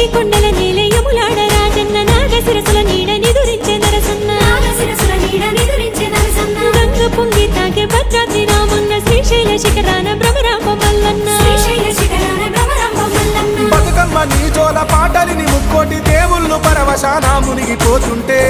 నిండి కొండల నేల యములాడ రాజన్న నాగశిరసుల నీడ నిదురించే నరసన్న నాగశిరసుల నీడ నిదురించే నరసన్న. గంగ పొంగి తాకే భద్రాద్రి రామన్న శ్రీశైల శిఖరాన భ్రమరామ మల్లన్న శ్రీశైల శిఖరాన భ్రమరాంబ మల్లన్న. బతుకమ్మ నీ జోల పాటలిని ముక్కోటి దేవుళ్ళు పరవశాన మునిగిపోతుంటే